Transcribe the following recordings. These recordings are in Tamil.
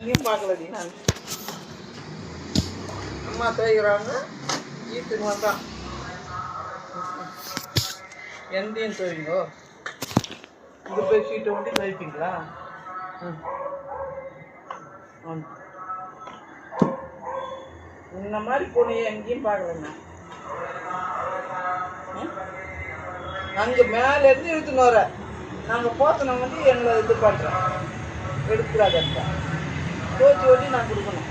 இங்கேயும் பார்க்கலடி. நான் அம்மா துவைக்கிறாங்க வீட்டுக்கு வந்தான் எந்தையும் துவைங்கோ இந்த பெட்ஷீட்டை ஒண்டி துவைப்பீங்களா ம். இந்த மாதிரி பொண்ணு எங்கேயும் பார்க்கலண்ணா அங்கே மேலேருந்து இழுத்துன்னு வர. நாங்கள் போத்தனை வந்து எங்களை இது பண்ணுறோம் எடுக்கிறாதா தோச்சி ஒட்டி நான் கொடுக்கணும்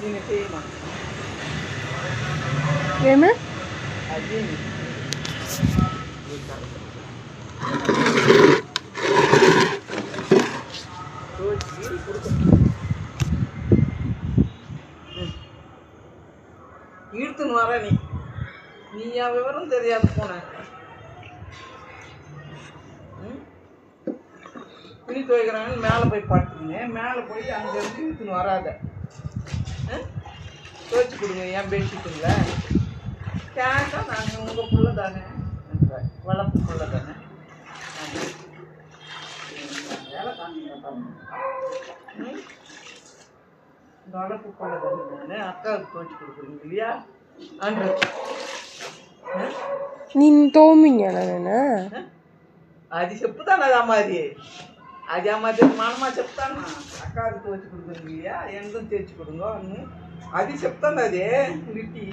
நீங்கள் செய்யணும் ఏమి அது தோச்சி கொடுக்கணும் ம். இழுத்துன்னு வர நீ நீ என் விவரம் தெரியாது போன துணி துவைக்கிறாங்கன்னு மேலே போய் படுத்துங்க மேலே போய் அங்கேருந்து இழுத்துன்னு வராத ஆ? துவைச்சு கொடுங்க என் பெட்ஷீட்டுங்கள கேஷாக நாங்கள் உங்கள் புள்ள தானே வளர்ப்பு புள்ள தானே ஆமா. வேலை காமிங்க பாருங்க ம்? இந்த வளர்ப்பு புள்ள தானே நான் அக்காவுக்கு துவைச்சு கொடுக்குறீங்க இல்லையா அன்று నేను తోమింగానా నేను అది చెప్తాను అది అమ్మాది అది ఆ మధ్య మనమా చెప్తాను అక్కడ తోచుకుడుకుంది ఎందు తెచ్చుకుడుగో అని. అది చెప్తాను అదే రిట్టి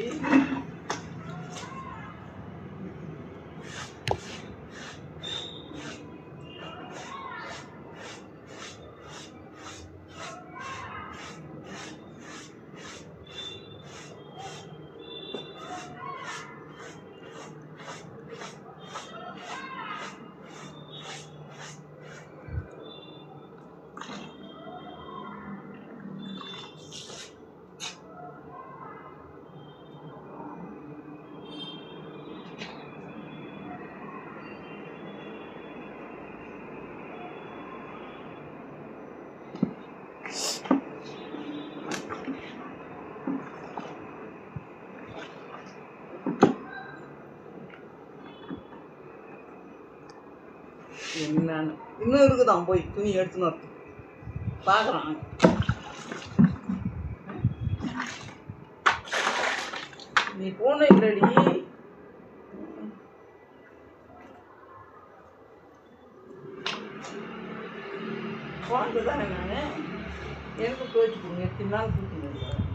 என்னன்னு. இன்னும் இருக்குதான் போய் துணி எடுத்துன்னு வரது பார்க்குறான் நீ போன இல்லடி. போனது தானே நான். எனக்கு துவைச்சு கொடுங்க எத்தனை நாள் கொடுத்துங்க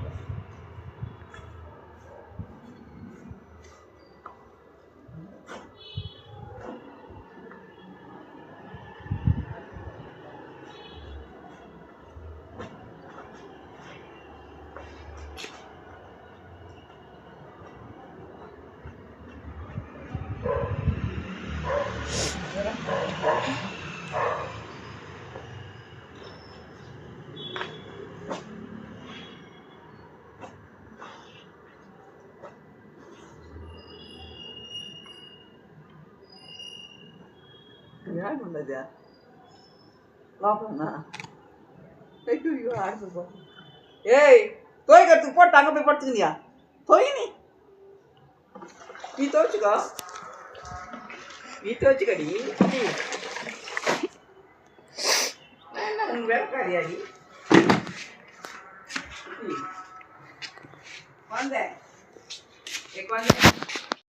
ఏడున్నది లోపలనా ஐயோ அடுத்து ஏய் துவைக்கிறதுக்கு போட்டு அங்கே போய் படுத்துக்கிறியா தொய் நீ நீ துவைச்சுக்கோ நீ துவைச்சுக்கடி என்ன உன் வேலைக்காரியாடி வந்தேன் வந்தேன்